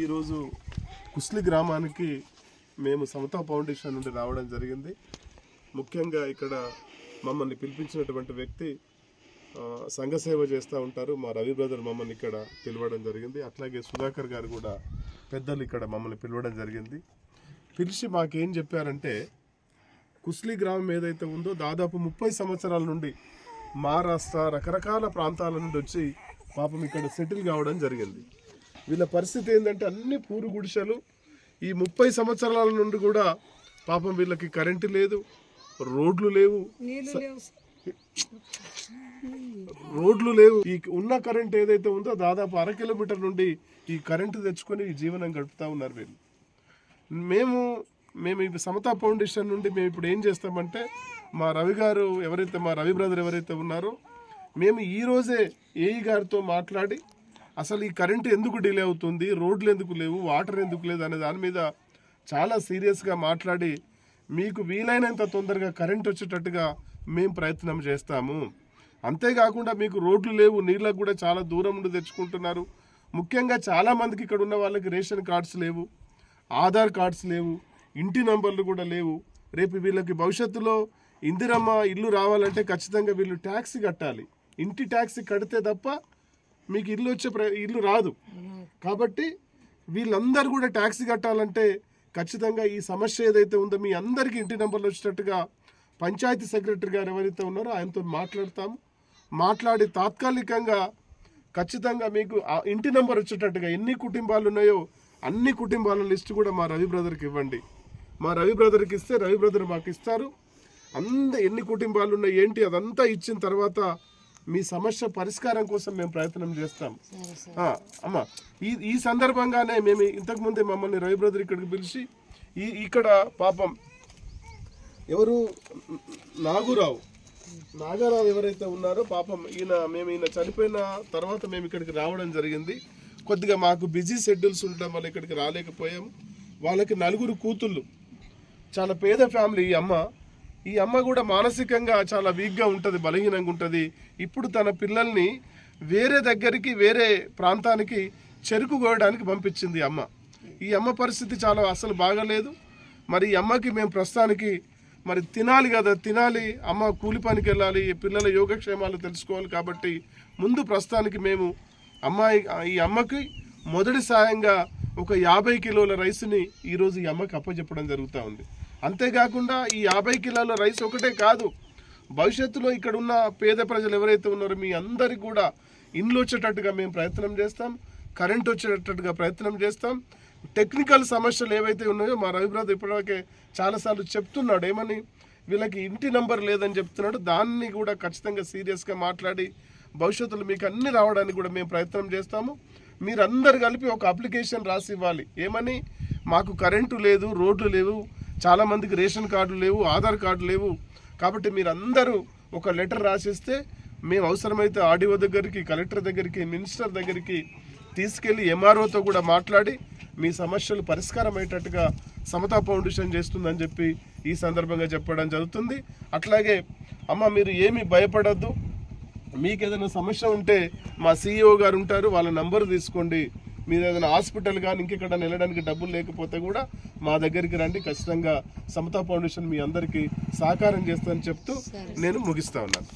ఈరోజు కుస్లి గ్రామానికి మేము సమతా ఫౌండేషన్ నుండి రావడం జరిగింది. ముఖ్యంగా ఇక్కడ మమ్మల్ని పిలిపించినటువంటి వ్యక్తి సంఘసేవ చేస్తూ ఉంటారు. మా రవి బ్రదర్ మమ్మల్ని ఇక్కడ పిలవడం జరిగింది. అట్లాగే సుధాకర్ గారు కూడా పెద్దలు ఇక్కడ మమ్మల్ని పిలవడం జరిగింది. పిలిచి మాకేం చెప్పారంటే కుస్లి గ్రామం ఏదైతే ఉందో దాదాపు ముప్పై సంవత్సరాల నుండి మహారాష్ట్ర రకరకాల ప్రాంతాల నుండి వచ్చి పాపం ఇక్కడ సెటిల్ కావడం జరిగింది. వీళ్ళ పరిస్థితి ఏంటంటే అన్ని పూరు గుడిసెలు ఈ ముప్పై సంవత్సరాల నుండి కూడా పాపం వీళ్ళకి కరెంటు లేదు రోడ్లు లేవు. రోడ్లు లేవు. ఈ ఉన్న కరెంట్ ఏదైతే ఉందో దాదాపు అర కిలోమీటర్ నుండి ఈ కరెంటు తెచ్చుకొని ఈ జీవనం గడుపుతా ఉన్నారు వీళ్ళు. మేము మేము ఈ సమతా ఫౌండేషన్ నుండి మేము ఇప్పుడు ఏం చేస్తామంటే మా రవి గారు ఎవరైతే మా రవి బ్రదర్ ఎవరైతే ఉన్నారో మేము ఈ రోజే ఏఈ గారితో మాట్లాడి అసలు ఈ కరెంటు ఎందుకు డిలే అవుతుంది? రోడ్లు ఎందుకు లేవు? వాటర్ ఎందుకు లేదు? అనే దాని మీద చాలా సీరియస్గా మాట్లాడి మీకు వీలైనంత తొందరగా కరెంట్ వచ్చేటట్టుగా మేము ప్రయత్నం చేస్తాము. అంతేకాకుండా మీకు రోడ్లు లేవు నీళ్ళకు కూడా చాలా దూరం నుండి తెచ్చుకుంటున్నారు. ముఖ్యంగా చాలామందికి ఇక్కడ ఉన్న వాళ్ళకి రేషన్ కార్డ్స్ లేవు ఆధార్ కార్డ్స్ లేవు ఇంటి నంబర్లు కూడా లేవు. రేపు వీళ్ళకి భవిష్యత్తులో ఇందిరమ్మ ఇల్లు రావాలంటే ఖచ్చితంగా వీళ్ళు ట్యాక్సీ కట్టాలి. ఇంటి ట్యాక్సీ కడితే తప్ప మీకు ఇల్లు వచ్చే ప్ర ఇల్లు రాదు. కాబట్టి వీళ్ళందరూ కూడా ట్యాక్స్ కట్టాలంటే ఖచ్చితంగా ఈ సమస్య ఏదైతే ఉందో మీ అందరికీ ఇంటి నెంబర్లు వచ్చేటట్టుగా పంచాయతీ సెక్రటరీ గారు ఎవరైతే ఉన్నారో ఆయనతో మాట్లాడతాము. మాట్లాడి తాత్కాలికంగా ఖచ్చితంగా మీకు ఇంటి నెంబర్ వచ్చేటట్టుగా ఎన్ని కుటుంబాలు ఉన్నాయో అన్ని కుటుంబాల లిస్టు కూడా మా రవి బ్రదర్కి ఇవ్వండి. మా రవి బ్రదర్కి ఇస్తే రవి బ్రదర్ మాకు ఇస్తారు. అంద ఎన్ని కుటుంబాలు ఉన్నాయి ఏంటి అదంతా ఇచ్చిన తర్వాత మీ సమస్య పరిష్కారం కోసం మేము ప్రయత్నం చేస్తాం. అమ్మ ఈ ఈ సందర్భంగానే మేము ఇంతకుముందే మమ్మల్ని రవి బ్రదర్ ఇక్కడికి పిలిచి ఈ ఇక్కడ పాపం ఎవరు? నాగురావు. నాగారావు ఎవరైతే ఉన్నారో పాపం ఈయన మేము ఈయన చనిపోయిన తర్వాత మేము ఇక్కడికి రావడం జరిగింది. కొద్దిగా మాకు బిజీ షెడ్యూల్స్ ఉండడం వల్ల ఇక్కడికి రాలేకపోయాము వాళ్ళకి నలుగురు కూతుళ్ళు. చాలా పేద ఫ్యామిలీ ఈ అమ్మ. ఈ అమ్మ కూడా మానసికంగా చాలా వీక్గా ఉంటుంది బలహీనంగా ఉంటుంది. ఇప్పుడు తన పిల్లల్ని వేరే దగ్గరికి వేరే ప్రాంతానికి చెరుకు కోయడానికి పంపించింది అమ్మ. ఈ అమ్మ పరిస్థితి చాలా అసలు బాగాలేదు. మరి ఈ అమ్మకి మేము ప్రస్తుతానికి మరి తినాలి కదా తినాలి. అమ్మ కూలి పనికి వెళ్ళాలి ఈ పిల్లల యోగక్షేమాలు తెలుసుకోవాలి కాబట్టి ముందు ప్రస్తుతానికి మేము అమ్మాయి ఈ అమ్మకి మొదటి సాయంగా ఒక యాభై కిలోల రైస్ని ఈరోజు ఈ అమ్మకి అప్పచెప్పడం జరుగుతూ ఉంది. అంతేకాకుండా ఈ యాభై కిలోల రైస్ ఒకటే కాదు భవిష్యత్తులో ఇక్కడ ఉన్న పేద ప్రజలు ఎవరైతే ఉన్నారో మీ అందరికి కూడా ఇండ్లు వచ్చేటట్టుగా మేము ప్రయత్నం చేస్తాం కరెంట్ వచ్చేటట్టుగా ప్రయత్నం చేస్తాం. టెక్నికల్ సమస్యలు ఏవైతే ఉన్నాయో మా రవిబ్రత ఇప్పటివరకే చాలాసార్లు చెప్తున్నాడు ఏమని? వీళ్ళకి ఇంటి నంబర్ లేదని చెప్తున్నాడు దాన్ని కూడా ఖచ్చితంగా సీరియస్గా మాట్లాడి భవిష్యత్తులో మీకు అన్ని రావడానికి కూడా మేము ప్రయత్నం చేస్తాము. మీరందరు కలిపి ఒక అప్లికేషన్ రాసి ఇవ్వాలి. ఏమని? మాకు కరెంటు లేదు రోడ్లు లేవు చాలామందికి రేషన్ కార్డులు లేవు ఆధార్ కార్డు లేవు. కాబట్టి మీరందరూ ఒక లెటర్ రాసిస్తే మేము అవసరమైతే ఆర్డీఓ దగ్గరికి కలెక్టర్ దగ్గరికి మినిస్టర్ దగ్గరికి తీసుకెళ్ళి ఎంఆర్ఓతో కూడా మాట్లాడి మీ సమస్యలు పరిష్కారం అయ్యేటట్టుగా సమతా ఫౌండేషన్ చేస్తుందని చెప్పి ఈ సందర్భంగా చెప్పడం జరుగుతుంది. అట్లాగే అమ్మ మీరు ఏమీ భయపడద్దు. మీకు ఏదైనా సమస్య ఉంటే మా సీఈఓ గారు ఉంటారు వాళ్ళ నంబరు తీసుకోండి. మీరు ఏదైనా హాస్పిటల్ కానీ ఇంకెక్కడ వెళ్ళడానికి డబ్బులు లేకపోతే కూడా మా దగ్గరికి రండి. ఖచ్చితంగా సమతా ఫౌండేషన్ మీ అందరికీ సహకారం చేస్తానని చెప్తూ నేను ముగిస్తా ఉన్నాను.